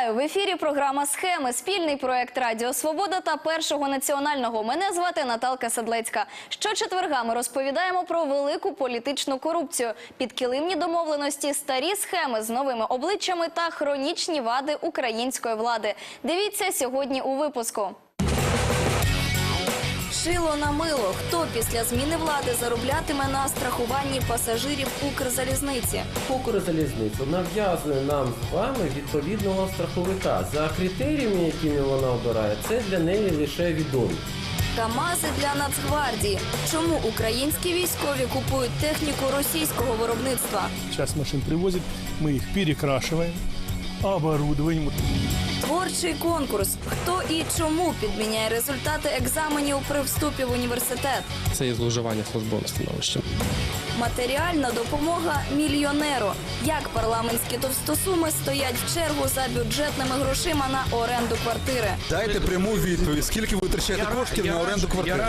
Вітаю в ефірі. Програма Схеми. Спільний проект Радіо Свобода та першого національного. Мене звати Наталка Садлецька. Щочетверга ми розповідаємо про велику політичну корупцію, підкилимні домовленості, старі схеми з новими обличчями та хронічні вади української влади. Дивіться сьогодні у випуску. Шило на мило. Хто після зміни влади зароблятиме на страхуванні пасажирів Укрзалізниці? Укрзалізниця нав'язує нам з вами відповідного страховика за критеріями, якими вона обирає. Це для неї лише відомі. Камази для Нацгвардії. Чому українські військові купують техніку російського виробництва? Сейчас машин привозят, мы их перекрашиваем, оборудуем. Творчий конкурс. Хто і чому підміняє результати екзаменів при вступі в університет? Це є зловживання службовим становищем. Матеріальна допомога мільйонеру. Як парламентські товстосуми стоять в чергу за бюджетними грошима на оренду квартири? Дайте пряму відповідь, скільки ви витрачаєте коштів на оренду квартири?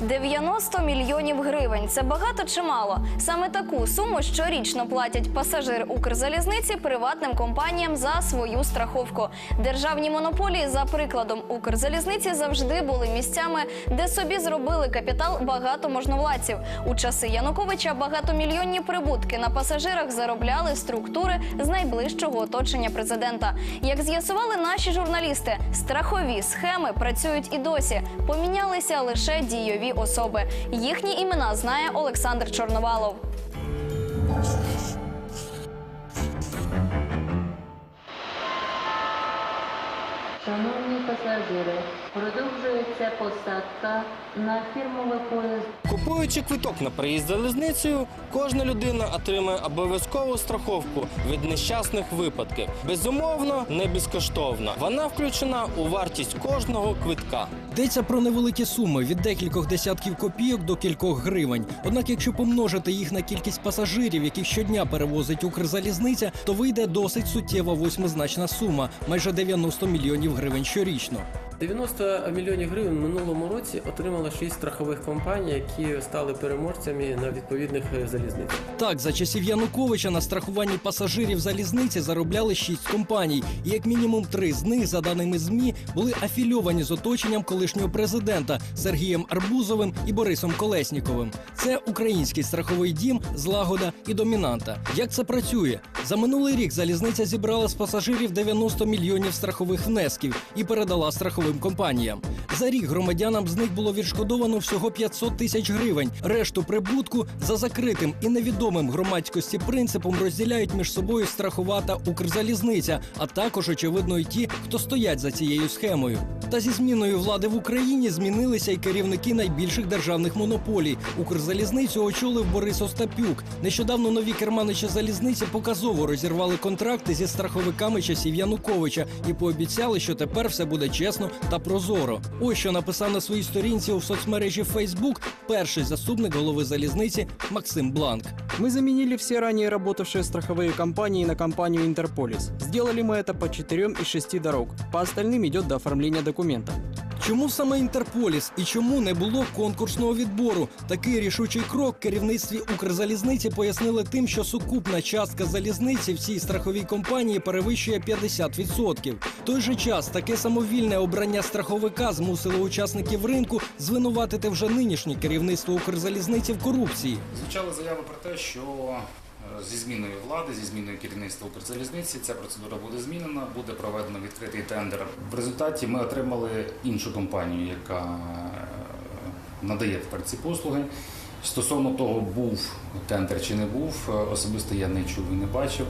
90 мільйонів гривень. Це багато чи мало? Саме таку суму щорічно платять пасажири Укрзалізниці приватним компаніям за свою страховку. Державні монополії, за прикладом Укрзалізниці, завжди були місцями, де собі зробили капітал багато можновладців. У часи Януковича багатомільйонні прибутки на пасажирах заробляли структури з найближчого оточення президента. Як з'ясували наші журналісти, страхові схеми працюють і досі. Помінялися лише дійові особи. Їхні імена знає Олександр Чорновалов. Шановні пасажири, продовжується посадка на фірмовий поїзд Купуючи квиток на проїзд залізницею, кожна людина отримує обов'язкову страховку від нещасних випадків. Безумовно, не безкоштовно. Вона включена у вартість кожного квитка. Йдеться про невеликі суми від декількох десятків копійок до кількох гривень. Однак, якщо помножити їх на кількість пасажирів, яких щодня перевозить Укрзалізниця, то вийде досить суттєва восьмизначна сума майже 90 мільйонів гривень щорічно. 90 мільйонів гривень минулому році отримало 6 страхових компаній, які стали переможцями на відповідних е, залізницях. Так, за часів Януковича на страхуванні пасажирів залізниці заробляли шість компаній, і як мінімум три з них, за даними змі, були афільовані з оточенням колишнього президента Сергієм Арбузовим і Борисом Колесніковим. Це український страховий дім, злагода і домінанта. Як це працює? За минулий рік залізниця зібрала з пасажирів 90 мільйонів страхових внесків і передала страховим компаніям. За рік громадянам з них було відшкодовано всього 500 тисяч гривень. Решту прибутку за закритим і невідомим громадськості принципом розділяють між собою страховата Укрзалізниця, а також очевидно і ті, хто стоять за цією схемою. Та зі зміною влади в Україні змінилися й керівники найбільших державних монополій. Укрзалізницю очолив Борис Остапюк. Нещодавно нові керманичі залізниці показово розірвали контракти зі страховиками часів Януковича і пообіцяли, що тепер все буде чесно та прозоро. Ось що написав на своїй сторінці у соцмережі Facebook перший заступник голови залізниці Максим Бланк. Мы заменили все ранее работавшие страховые компании на компанию Интерполис. Сделали мы это по четырем из шести дорог. По остальным идет до оформления документов. Чому саме Інтерполіс і чому не було конкурсного відбору? Такий рішучий крок керівництві Укрзалізниці пояснили тим, що сукупна частка залізниці в цій страховій компанії перевищує 50%. В той же час таке самовільне обрання страховика змусило учасників ринку звинуватити вже нинішнє керівництво Укрзалізниці в корупції. Звучали заяви про те, що зі зміною влади, зі зміною керівництва Укрзалізниці ця процедура буде змінена, буде проведено відкритий тендер. В результаті ми отримали іншу компанію, яка е, надає тепер ці послуги. Стосовно того, був тендер чи не був, е, особисто я не чув і не бачив.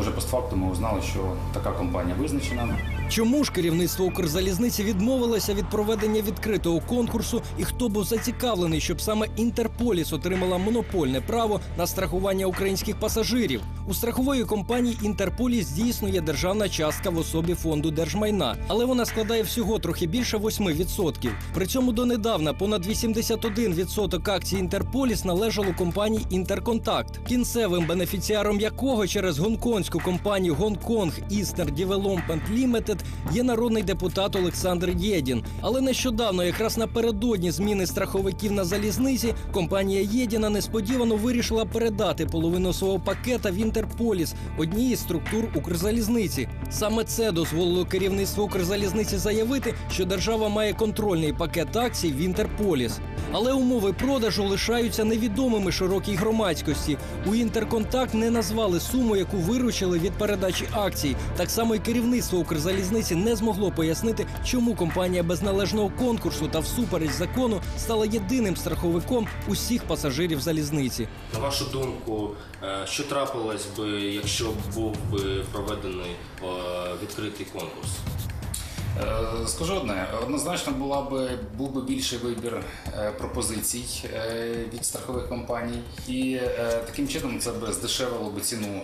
Уже постфактум ми узнали, що така компанія визначена. Чому ж керівництво Укрзалізниці відмовилося від проведення відкритого конкурсу, і хто був зацікавлений, щоб саме Інтерполіс отримала монопольне право на страхування українських пасажирів? У страхової компанії Інтерполіс дійсно є державна частка в особі фонду держмайна, але вона складає всього трохи більше 8%. При цьому донедавна понад 81% акцій Інтерполіс належало компанії Інтерконтакт, кінцевим бенефіціаром якого через гонконгську компанію Гонконг Eastern Development Limited є народний депутат Олександр Єдін. Але нещодавно, якраз напередодні зміни страховиків на залізниці, компанія Єдіна несподівано вирішила передати половину свого пакета в Інтерполіс, одній із структур Укрзалізниці. Саме це дозволило керівництву Укрзалізниці заявити, що держава має контрольний пакет акцій в Інтерполіс. Але умови продажу лишаються невідомими широкій громадськості. У Інтерконтакт не назвали суму, яку виручили від передачі акцій. Так само і керівництво Укрзалізниці не змогло пояснити, чому компанія без належного конкурсу та всупереч закону стала єдиним страховиком усіх пасажирів залізниці. На вашу думку, е, що трапилось би, якщо був би проведений е, відкритий конкурс? Е, Скажу одне, однозначно була би, був би більший вибір е, пропозицій від страхових компаній, і таким чином це б здешевило б ціну.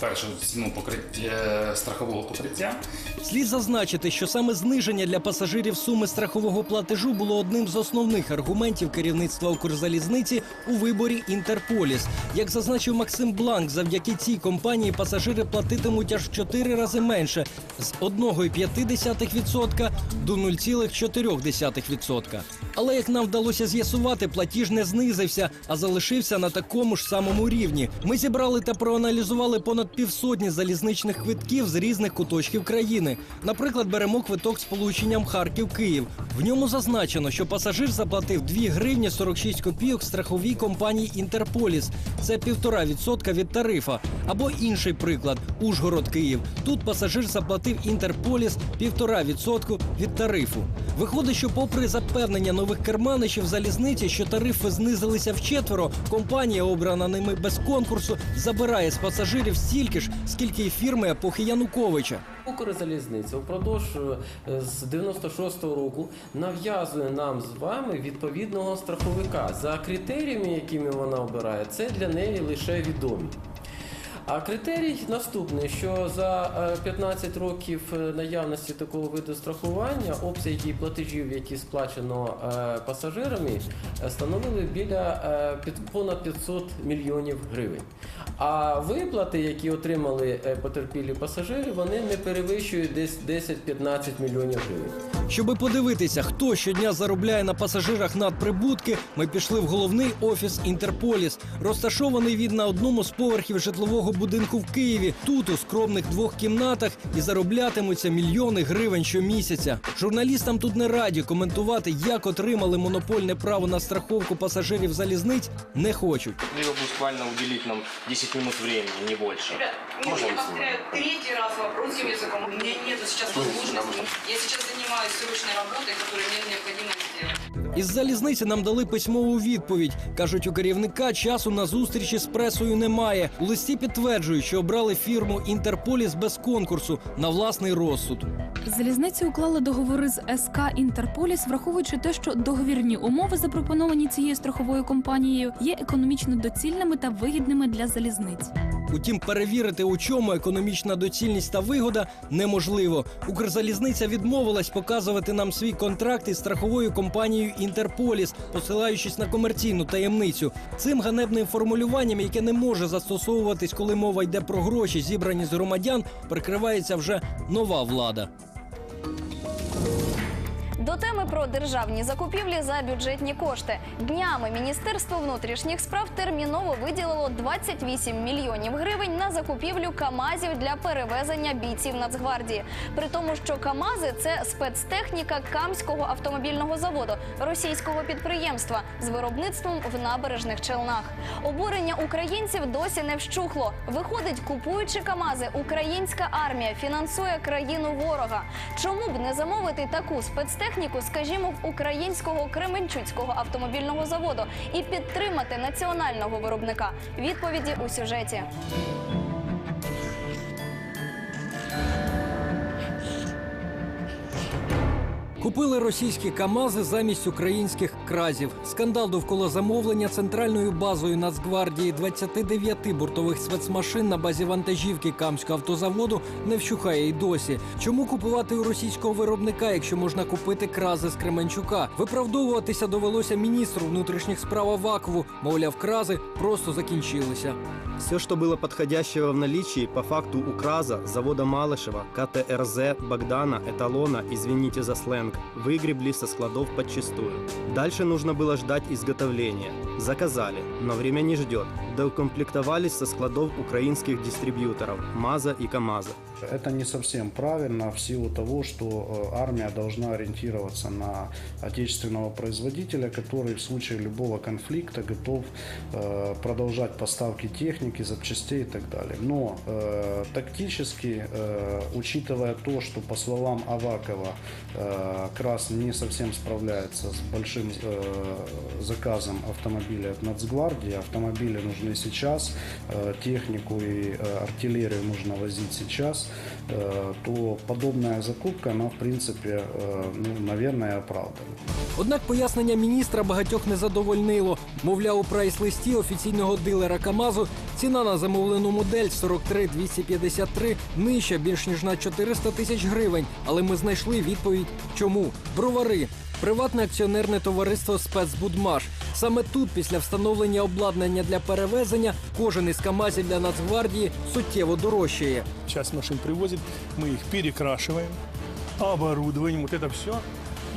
Першу ціну покриття страхового покриття, Слід зазначити, що саме зниження для пасажирів суми страхового платежу було одним з основних аргументів керівництва Укрзалізниці у виборі Інтерполіс. Як зазначив Максим Бланк, завдяки цій компанії пасажири платитимуть аж в 4 рази менше з 1,5% до 0,4%. Але як нам вдалося з'ясувати, платіж не знизився, а залишився на такому ж самому рівні. Ми зібрали та проаналізували понад півсотні залізничних квитків з різних куточків країни. Наприклад, беремо квиток з полученням Харків-Київ. В ньому зазначено, що пасажир заплатив 2 гривні 46 копійок страховій компанії Інтерполіс. Це 1,5% від тарифа. Або інший приклад Ужгород Київ. Тут пасажир заплатив Інтерполіс 1,5% від тарифу. Виходить, що попри запевнення нових керманичів залізниці, що тарифи знизилися вчетверо, компанія, обрана ними без конкурсу, забирає з пасажирів стільки ж, скільки й фірми епохи Януковича. Укрзалізниця впродовж е, з 96-го року нав'язує нам з вами відповідного страховика за критеріями, якими вона обирає, це для неї лише відомі. А критерій наступний, що за е, 15 років е, наявності такого виду страхування обсяги платежів, які сплачено е, пасажирами, е, становили біля е, понад 500 мільйонів гривень. А виплати, які отримали е, потерпілі пасажири, вони не перевищують десь 10-15 мільйонів гривень. Щоби подивитися, хто щодня заробляє на пасажирах надприбутки, ми пішли в головний офіс Інтерполіс, розташований він на одному з поверхів житлового будинку в Києві. Тут у скромних двох кімнатах і зароблятимуться мільйони гривень щомісяця. Журналістам тут не раді коментувати, як отримали монопольне право на страховку пасажирів залізниць, не хочуть. Либо буквально уделить нам 10 минут времени, не больше. Ребят, ли повторяю раз вопрос русским языком. У меня нет сейчас возможности. Я сейчас занимаюсь срочной работой, которую мне необходимо сделать. Із залізниці нам дали письмову відповідь. кажуть, у керівника часу на зустрічі з пресою немає. У листі підтверджують, що обрали фірму Інтерполіс без конкурсу на власний розсуд. Залізниці уклали договори з СК Інтерполіс, враховуючи те, що договірні умови, запропоновані цією страховою компанією, є економічно доцільними та вигідними для залізниць. Утім, перевірити, у чому економічна доцільність та вигода, неможливо. Укрзалізниця відмовилась показувати нам свій контракт із страховою компанією Інтерполіс, посилаючись на комерційну таємницю. Цим ганебним формулюванням, яке не може застосовуватись, коли мова йде про гроші, зібрані з громадян, прикривається вже нова влада. До теми про державні закупівлі за бюджетні кошти. Днями Міністерство внутрішніх справ терміново виділило 28 мільйонів гривень на закупівлю КАМАЗів для перевезення бійців Нацгвардії. При тому, що КАМАЗи це спецтехніка Камського автомобільного заводу російського підприємства з виробництвом в набережних Челнах. Обурення українців досі не вщухло. Виходить, купуючи КАМАЗи, українська армія фінансує країну ворога. Чому б не замовити таку спецтехніку, скажімо, в українського Кременчуцького автомобільного заводу і підтримати національного виробника? Відповіді у сюжеті. Купили російські КАМАЗи замість українських кразів. Скандал довкола замовлення центральною базою Нацгвардії 29 бортових спецмашин на базі вантажівки Камського автозаводу не вщухає й досі. Чому купувати у російського виробника, якщо можна купити крази з Кременчука? Виправдовуватися довелося міністру внутрішніх справ Авакову. Мовляв, крази просто закінчилися. Все, что было подходящего в наличии по факту УКРАЗа, завода Малышева, КТРЗ, Богдана, Эталона, извините за сленг, выгребли со складов подчистую. Дальше нужно было ждать изготовления. Заказали, но время не ждет. Доукомплектовались со складов украинских дистрибьюторов МАЗа и КАМАЗа. Это не совсем правильно в силу того, что э, армия должна ориентироваться на отечественного производителя, который в случае любого конфликта готов э, продолжать поставки техники, запчастей и так далее. Но э, тактически, э, учитывая то, что по словам Авакова э, КРАС не совсем справляется с большим э, заказом автомобиля от Нацгвардии, автомобили нужны сейчас, э, технику и э, артиллерию нужно возить сейчас, э, то подобная закупка, она в принципе, э, ну, наверное, оправдана. Однак пояснення міністра багатьох не задовольнило. Мовляв, у прайс-листі офіційного дилера КАМАЗу ціна на замовлену модель 43 253 нижча більш ніж на 400 тисяч гривень. Але ми знайшли відповідь. Чому? Бровари. Приватне акціонерне товариство «Спецбудмаш». Саме тут, після встановлення обладнання для перевезення, кожен із КАМАЗів для Нацгвардії суттєво дорожчає. Часть машин привозят, мы их перекрашиваем, оборудованием, вот это все.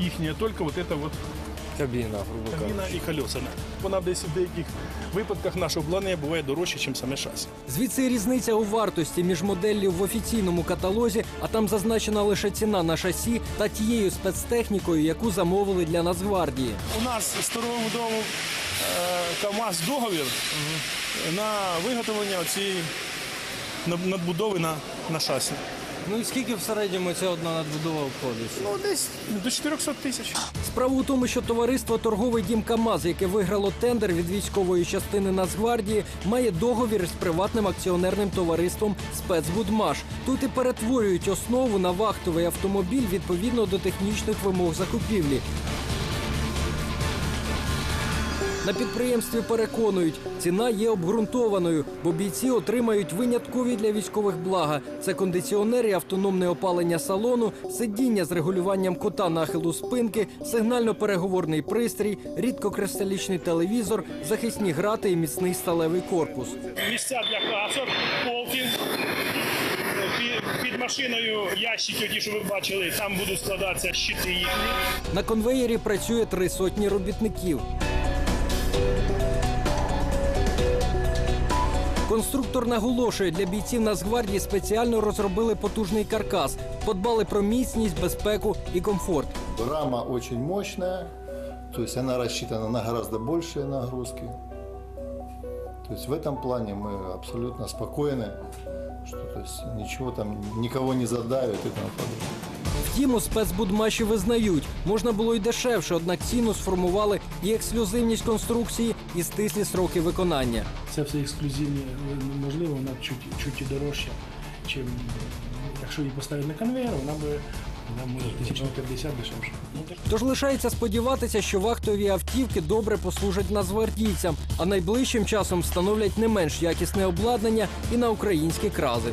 Ихняя только вот это вот Кабіна, грубо кабіна і колеса. Вона десь в деяких випадках наше обладнання буває дорожче, ніж саме шасі. Звідси різниця у вартості між моделлю в офіційному каталозі, а там зазначена лише ціна на шасі та тією спецтехнікою, яку замовили для Нацгвардії. У нас з старого дому е, КАМАЗ договір на виготовлення цієї надбудови на, на шасі. Ну і скільки в середньому ця одна надбудова обходиться? Ну, десь до 400 тисяч. Справа у тому, що товариство торговий дім КАМАЗ, яке виграло тендер від військової частини Нацгвардії, має договір з приватним акціонерним товариством Спецбудмаш. Тут і перетворюють основу на вахтовий автомобіль відповідно до технічних вимог закупівлі. На підприємстві переконують, ціна є обґрунтованою, бо бійці отримають виняткові для військових блага. Це кондиціонери, автономне опалення салону, сидіння з регулюванням кота нахилу спинки, сигнально-переговорний пристрій, рідкокристалічний телевізор, захисні грати і міцний сталевий корпус. Місця для касок, полки. Під, машиною ящики, ті, що ви бачили, там будуть складатися щити їхні. На конвеєрі працює три сотні робітників. Конструктор наголошує, для бійців Нацгвардії спеціально розробили потужний каркас, подбали про міцність, безпеку і комфорт. Рама очень мощная, то есть она рассчитана на гораздо большие нагрузки. То есть в этом плане мы абсолютно спокойны, что то есть ничего там, никого не задавит и тому подобное. Втім, у спецбудмаші визнають, можна було й дешевше, однак ціну сформували і ексклюзивність конструкції, і стислі сроки виконання. Це все ексклюзивні, можливо, вона чуть, чуть і дорожча, чим якщо її поставити на конвейер, вона би тисяч на 50 дешевше. Тож лишається сподіватися, що вахтові автівки добре послужать нацгвардійцям, а найближчим часом встановлять не менш якісне обладнання і на українські крази.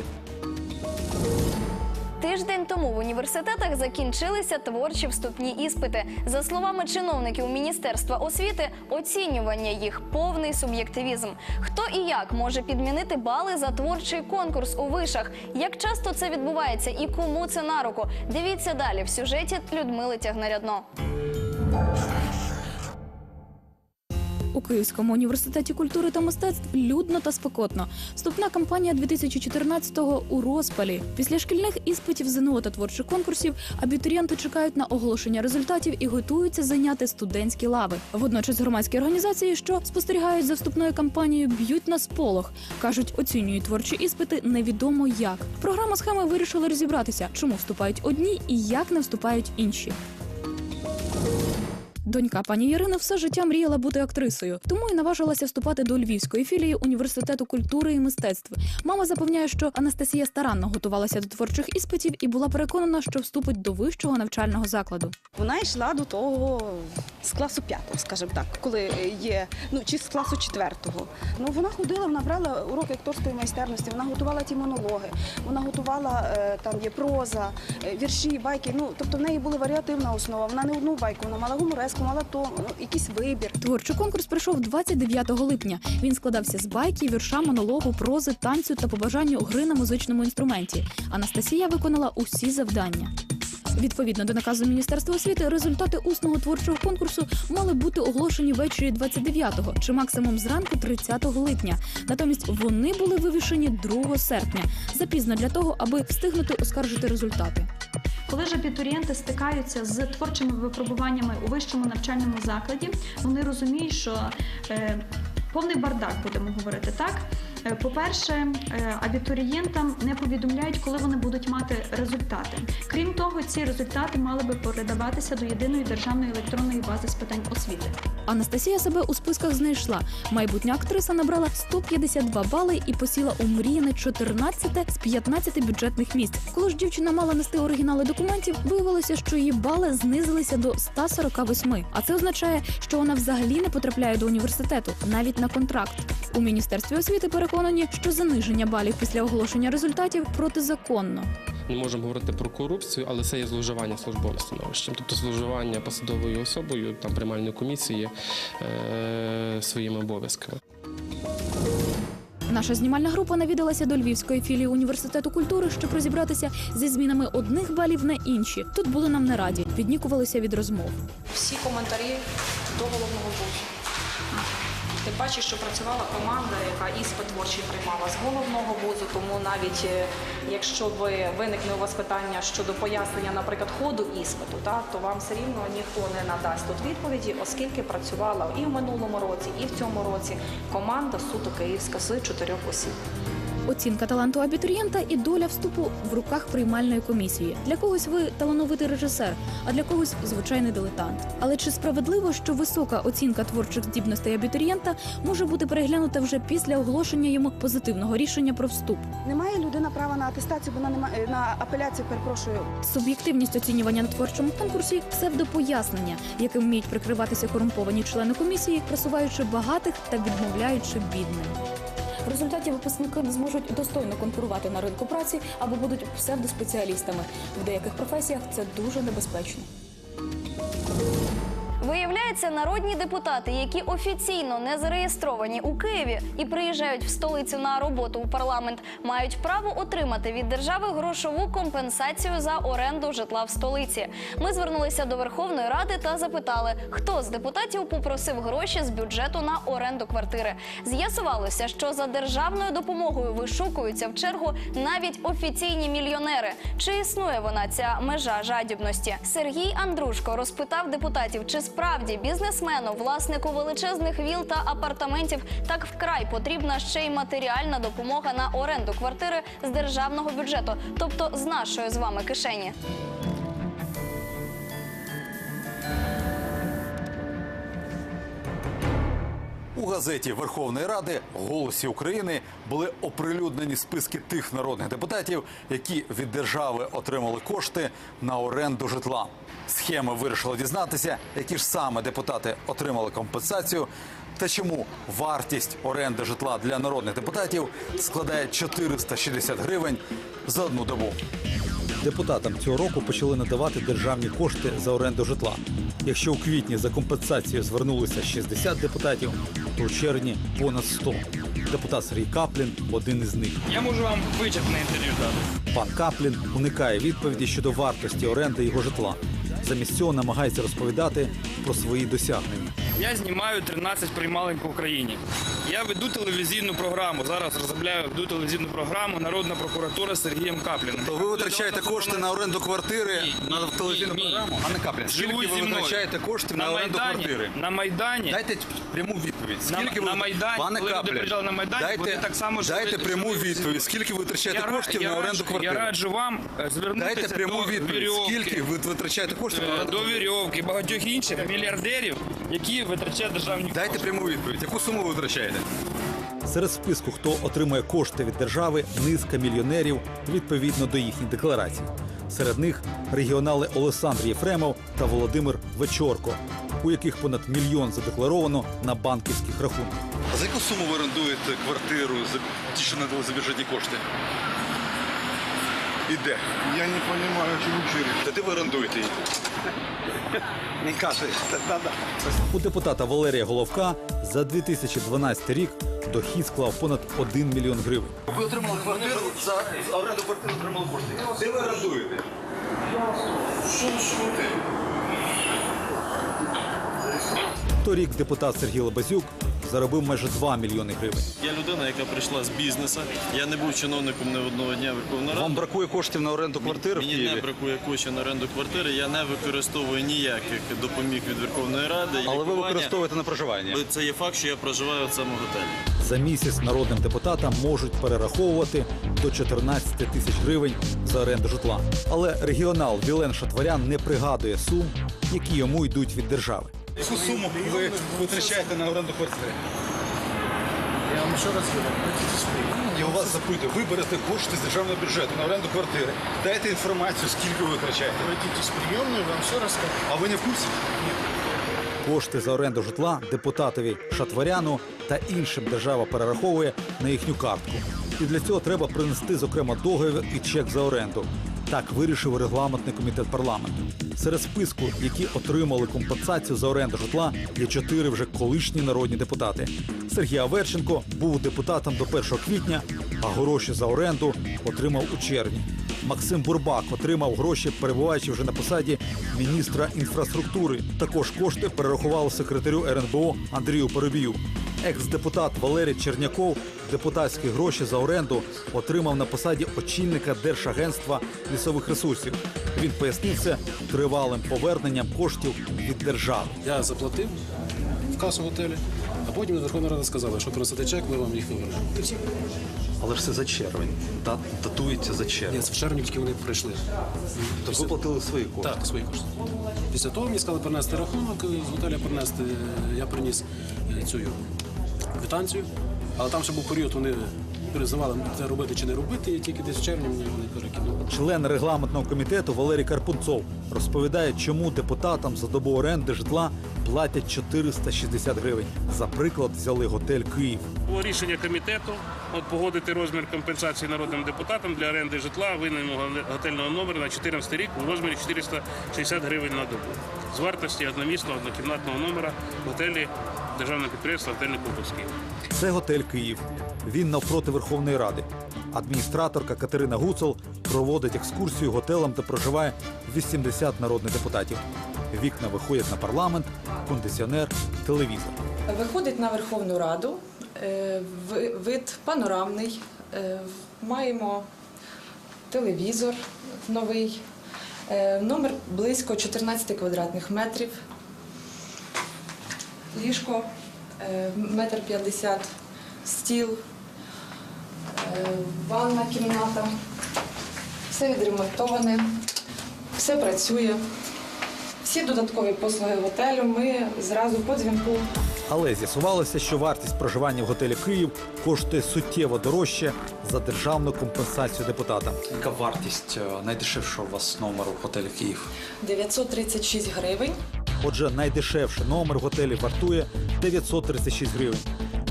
Тиждень тому в університетах закінчилися творчі вступні іспити. За словами чиновників Міністерства освіти, оцінювання їх повний суб'єктивізм. Хто і як може підмінити бали за творчий конкурс у вишах? Як часто це відбувається і кому це на руку? Дивіться далі в сюжеті Людмили Тягнарядно. У Київському університеті культури та мистецтв людно та спекотно. Вступна кампанія 2014-го у розпалі. Після шкільних іспитів ЗНО та творчих конкурсів абітурієнти чекають на оголошення результатів і готуються зайняти студентські лави. Водночас громадські організації, що спостерігають за вступною кампанією, б'ють на сполох. кажуть, оцінюють творчі іспити невідомо як. Програма схеми вирішила розібратися, чому вступають одні і як не вступають інші. Донька пані Ірини все життя мріяла бути актрисою, тому і наважилася вступати до львівської філії університету культури і мистецтв. Мама запевняє, що Анастасія старанно готувалася до творчих іспитів і була переконана, що вступить до вищого навчального закладу. Вона йшла до того з класу п'ятого, скажімо так, коли є, ну чи з класу четвертого. Ну вона ходила, вона брала уроки акторської майстерності, вона готувала ті монологи, вона готувала е, там є проза, е, вірші, байки. Ну тобто в неї була варіативна основа. Вона не одну байку, вона мала гумореску, мала то ну, якийсь вибір. Творчий конкурс пройшов 29 липня. Він складався з байки, вірша, монологу, прози, танцю та побажанню гри на музичному інструменті. Анастасія виконала усі завдання. Відповідно до наказу Міністерства освіти, результати усного творчого конкурсу мали бути оголошені ввечері 29-го чи максимум зранку 30 липня. Натомість вони були вивішені 2 серпня, запізно для того, аби встигнути оскаржити результати. Коли ж абітурієнти стикаються з творчими випробуваннями у вищому навчальному закладі, вони розуміють, що е, повний бардак, будемо говорити так. Е, По-перше, е, абітурієнтам не повідомляють, коли вони будуть мати результати. Крім того, ці результати мали би передаватися до єдиної державної електронної бази з питань освіти. Анастасія себе у списках знайшла. Майбутня актриса набрала 152 бали і посіла у мріяне 14 з 15 бюджетних місць. Коли ж дівчина мала нести оригінали документів, виявилося, що її бали знизилися до 148. А це означає, що вона взагалі не потрапляє до університету, навіть на контракт. У міністерстві освіти переконані, що заниження балів після оголошення результатів протизаконно. Не можемо говорити про корупцію, але це є зловживання службовим становищем, тобто зловживання посадовою особою там приймальної комісії е, своїми обов'язками. Наша знімальна група навідалася до львівської філії університету культури, щоб розібратися зі змінами одних балів на інші. Тут були нам не раді, віднікувалися від розмов. Всі коментарі до головного вузу. Паче, що працювала команда, яка іспит творчий приймала з головного вузу, тому навіть е, якщо ви виникне у вас питання щодо пояснення, наприклад, ходу іспиту, та, то вам все рівно ніхто не надасть тут відповіді, оскільки працювала і в минулому році, і в цьому році команда суто київська з чотирьох осіб. Оцінка таланту абітурієнта і доля вступу в руках приймальної комісії. Для когось ви талановитий режисер, а для когось звичайний дилетант. Але чи справедливо, що висока оцінка творчих здібностей абітурієнта може бути переглянута вже після оголошення йому позитивного рішення про вступ? Немає людина права на атестацію, бо вона немає на апеляцію. Перепрошую. Суб'єктивність оцінювання на творчому конкурсі псевдопояснення, яким вміють прикриватися корумповані члени комісії, просуваючи багатих та відмовляючи бідним. В результаті випускники не зможуть достойно конкурувати на ринку праці або будуть псевдоспеціалістами. В деяких професіях це дуже небезпечно. Виявляється, народні депутати, які офіційно не зареєстровані у Києві і приїжджають в столицю на роботу у парламент, мають право отримати від держави грошову компенсацію за оренду житла в столиці. Ми звернулися до Верховної Ради та запитали, хто з депутатів попросив гроші з бюджету на оренду квартири. З'ясувалося, що за державною допомогою вишукуються в чергу навіть офіційні мільйонери. Чи існує вона ця межа жадібності? Сергій Андрушко розпитав депутатів, чи справді бізнесмену, власнику величезних віл та апартаментів, так вкрай потрібна ще й матеріальна допомога на оренду квартири з державного бюджету, тобто з нашої з вами кишені. Газеті Верховної Ради Голосі України були оприлюднені списки тих народних депутатів, які від держави отримали кошти на оренду житла. Схеми вирішили дізнатися, які ж саме депутати отримали компенсацію, та чому вартість оренди житла для народних депутатів складає 460 гривень за одну добу. Депутатам цього року почали надавати державні кошти за оренду житла. Якщо у квітні за компенсацією звернулося 60 депутатів, то у червні понад 100. Депутат Сергій Каплін один із них. Я можу вам вичерпне інтерв'ю дати. Пан Каплін уникає відповіді щодо вартості оренди його житла. Замість цього намагається розповідати про свої досягнення. Я знімаю 13 приймалень по Україні. Я веду телевізійну програму. Зараз розробляю веду телевізійну програму Народна прокуратура з Сергієм Капліним. То ви витрачаєте кошти на оренду квартири на телевізійну програму? Пане Каплін, скільки ви мною. витрачаєте коштів на, На оренду Майдані- квартири? на Майдані. Дайте пряму відповідь. На- Скільки ви на Майдані, пане коли люди Каплін, на Майдан, дайте, так само жили- дайте пряму жили- відповідь. Скільки ви витрачаєте ра- коштів на оренду квартири? Я раджу вам е, звернутися Дайте пряму до відповідь. вірьовки. Скільки ви витрачаєте коштів на Е, оренду до вірьовки, багатьох інших мільярдерів, які витрачають державні Дайте пряму відповідь. Яку суму ви витрачаєте? Серед списку, хто отримує кошти від держави, низка мільйонерів відповідно до їхніх декларацій. Серед них регіонали Олександр Єфремов та Володимир Вечорко, у яких понад мільйон задекларовано на банківських рахунках. А за яку суму ви орендуєте квартиру за ті, що надали за бюджетні кошти? І де? Я не розумію, чому через. Та де ви орендуєте її? Не каже. У депутата Валерія Головка за 2012 рік дохід склав понад 1 мільйон гривень. Ви отримали квартиру за за оренду квартири отримали кошти. Де ви орендуєте? Що ви Торік депутат Сергій Лабазюк заробив майже 2 мільйони гривень. Я людина, яка прийшла з бізнесу. Я не був чиновником не одного дня Верховної Ради. Вам бракує коштів на оренду квартири в Мені Києві? не бракує коштів на оренду квартири. Я не використовую ніяких допоміг від Верховної Ради. Але ви використовуєте на проживання. Це є факт, що я проживаю в цьому готелі. За місяць народним депутатам можуть перераховувати до 14 тисяч гривень за оренду житла. Але регіонал Вілен Шатварян не пригадує сум, які йому йдуть від держави. Яку суму ви витрачаєте на оренду квартири? Я вам ще раз говорю, Я у вас запитую, ви берете кошти з державного бюджету на оренду квартири. Дайте інформацію, скільки ви витрачаєте. Пройдите з прийомною, вам все розкажу. А ви не в курсі? Кошти за оренду житла депутатові Шатваряну та іншим держава перераховує на їхню картку. І для цього треба принести, зокрема, договір і чек за оренду. Так вирішив регламентний комітет парламенту. Серед списку, які отримали компенсацію за оренду житла, є чотири вже колишні народні депутати. Сергій Аверченко був депутатом до 1 квітня, а гроші за оренду отримав у червні. Максим Бурбак отримав гроші, перебуваючи вже на посаді міністра інфраструктури. Також кошти перерахували секретарю РНБО Андрію Поробію. Екс-депутат Валерій Черняков депутатські гроші за оренду отримав на посаді очільника Держагентства лісових ресурсів. Він пояснив це тривалим поверненням коштів від держави. Я заплатив в касу готелі, а потім Верховна Рада сказала, що принесете чек, ми вам їх вивернемо. Але ж це за червень. Дат, датується за червень. Ні, в червні тільки вони прийшли. Тобто ви платили свої кошти? Так, свої кошти. Після того мені сказали принести рахунок, з готеля принести. Я приніс е, цю квитанцію, але там ще був період, вони перезивали, це робити чи не робити, і тільки десь в червні мені вони перекинули. Член регламентного комітету Валерій Карпунцов розповідає, чому депутатам за добу оренди житла платять 460 гривень. За приклад взяли готель Київ. Було рішення комітету от погодити розмір компенсації народним депутатам для оренди житла винайму готельного номера на 14 рік у розмірі 460 гривень на добу з вартості одномісного однокімнатного номера в готелі державного підприємства «Готельний комплекс Київ». Це готель Київ. Він навпроти Верховної Ради. Адміністраторка Катерина Гуцел проводить екскурсію готелем, де проживає 80 народних депутатів. Вікна виходять на парламент, кондиціонер, телевізор. Виходить на Верховну Раду, е, вид панорамний, е, маємо телевізор новий, е, номер близько 14 квадратних метрів, ліжко метр п'ятдесят, стіл, ванна кімната, все відремонтоване, все працює. Всі додаткові послуги готелю ми зразу по дзвінку Але з'ясувалося, що вартість проживання в готелі Київ коштує суттєво дорожче за державну компенсацію депутатам. Яка вартість е, найдешевшого у вас номеру в готелі Київ? 936 гривень. Отже, найдешевший номер в готелі вартує 936 гривень.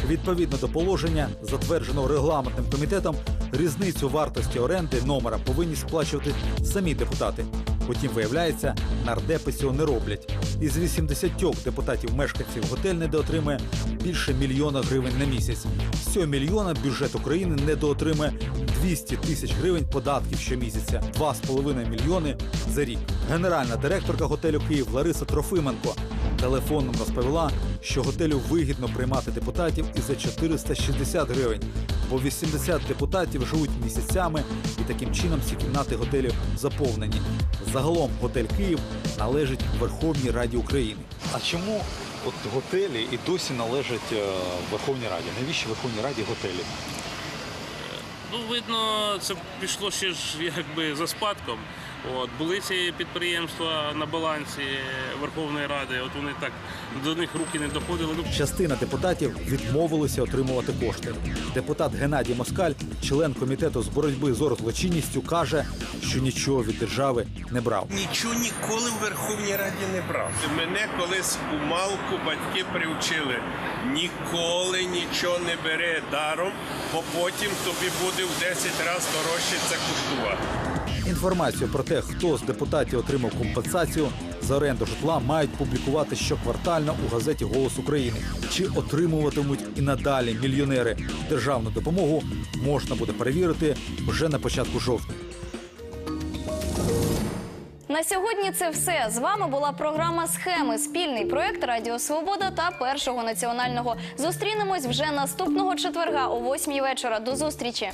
Відповідно до положення, затвердженого регламентним комітетом, різницю вартості оренди номера повинні сплачувати самі депутати. Утім, виявляється, нардепи цього не роблять. Із 80 депутатів мешканців готель недоотримує більше мільйона гривень на місяць. З цього мільйона бюджет України недоотримує 200 тисяч гривень податків щомісяця, 2,5 мільйони за рік. Генеральна директорка готелю Київ Лариса Трофименко телефоном розповіла, що готелю вигідно приймати депутатів і за 460 гривень, бо 80 депутатів живуть місяцями, і таким чином всі кімнати готелів заповнені. Загалом готель Київ належить Верховній Раді України. А чому от готелі і досі належать е, Верховній Раді? Навіщо Верховній Раді готелі? Ну, видно, це пішло ще ж якби за спадком. От, були ці підприємства на балансі Верховної Ради, от вони так до них руки не доходили. Ну, Частина депутатів відмовилися отримувати кошти. Депутат Геннадій Москаль, член комітету з боротьби з оргзлочинністю, каже, що нічого від держави не брав. Нічого ніколи в Верховній Раді не брав. Мене колись у малку батьки привчили. Ніколи нічого не бери даром, бо потім тобі буде в 10 разів дорожче це коштувати. Інформацію про те, хто з депутатів отримав компенсацію за оренду житла, мають публікувати щоквартально у газеті Голос України. Чи отримуватимуть і надалі мільйонери державну допомогу, можна буде перевірити вже на початку жовтня. На сьогодні це все. З вами була програма Схеми, спільний проект Радіо Свобода та Першого національного. Зустрінемось вже наступного четверга о 8 вечора. До зустрічі.